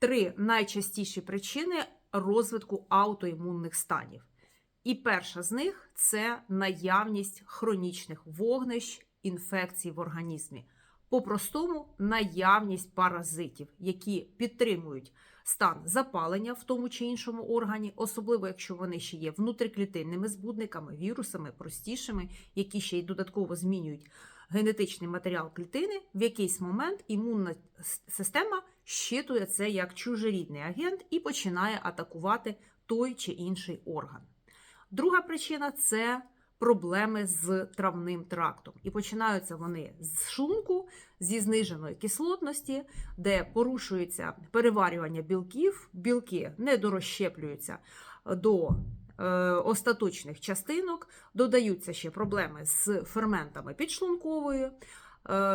три найчастіші причини розвитку аутоімунних станів. І перша з них це наявність хронічних вогнищ інфекцій в організмі. По-простому, наявність паразитів, які підтримують стан запалення в тому чи іншому органі, особливо якщо вони ще є внутріклітинними збудниками, вірусами, простішими, які ще й додатково змінюють генетичний матеріал клітини, в якийсь момент імунна система щитує це як чужорідний агент і починає атакувати той чи інший орган. Друга причина це проблеми з травним трактом. І починаються вони з шлунку, зі зниженої кислотності, де порушується переварювання білків, білки не дорозщеплюються до е, остаточних частинок, додаються ще проблеми з ферментами підшлункової,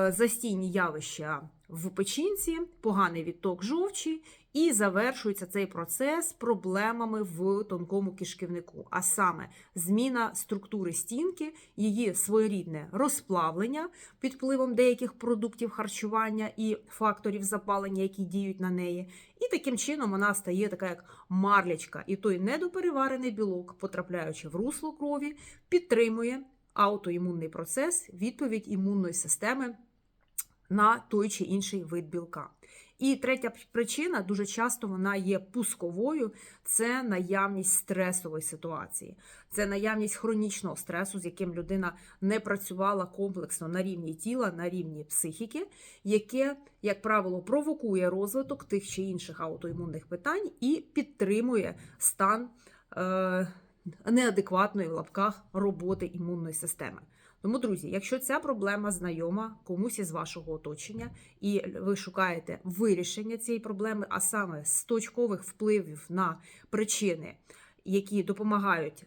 застійні явища в печінці, поганий відток жовчі, і завершується цей процес проблемами в тонкому кишківнику, а саме зміна структури стінки, її своєрідне розплавлення під впливом деяких продуктів харчування і факторів запалення, які діють на неї. І таким чином вона стає така як марлячка, і той недопереварений білок, потрапляючи в русло крові, підтримує аутоімунний процес, відповідь імунної системи на той чи інший вид білка. І третя причина дуже часто вона є пусковою це наявність стресової ситуації, це наявність хронічного стресу, з яким людина не працювала комплексно на рівні тіла, на рівні психіки, яке, як правило, провокує розвиток тих чи інших аутоімунних питань і підтримує стан е, неадекватної в лапках роботи імунної системи. Тому, друзі, якщо ця проблема знайома комусь із вашого оточення, і ви шукаєте вирішення цієї проблеми, а саме з точкових впливів на причини, які допомагають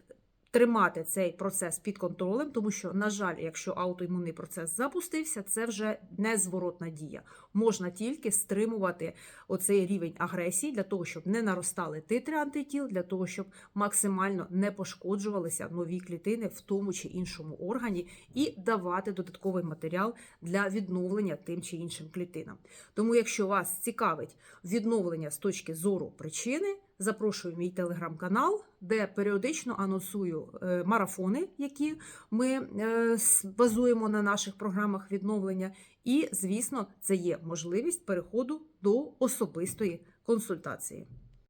тримати цей процес під контролем, тому що, на жаль, якщо аутоімунний процес запустився, це вже незворотна дія. Можна тільки стримувати оцей рівень агресії для того, щоб не наростали титри антитіл, для того, щоб максимально не пошкоджувалися нові клітини в тому чи іншому органі, і давати додатковий матеріал для відновлення тим чи іншим клітинам. Тому, якщо вас цікавить відновлення з точки зору причини, запрошую мій телеграм-канал, де періодично анонсую е, марафони, які ми е, базуємо на наших програмах відновлення. І, звісно, це є можливість переходу до особистої консультації.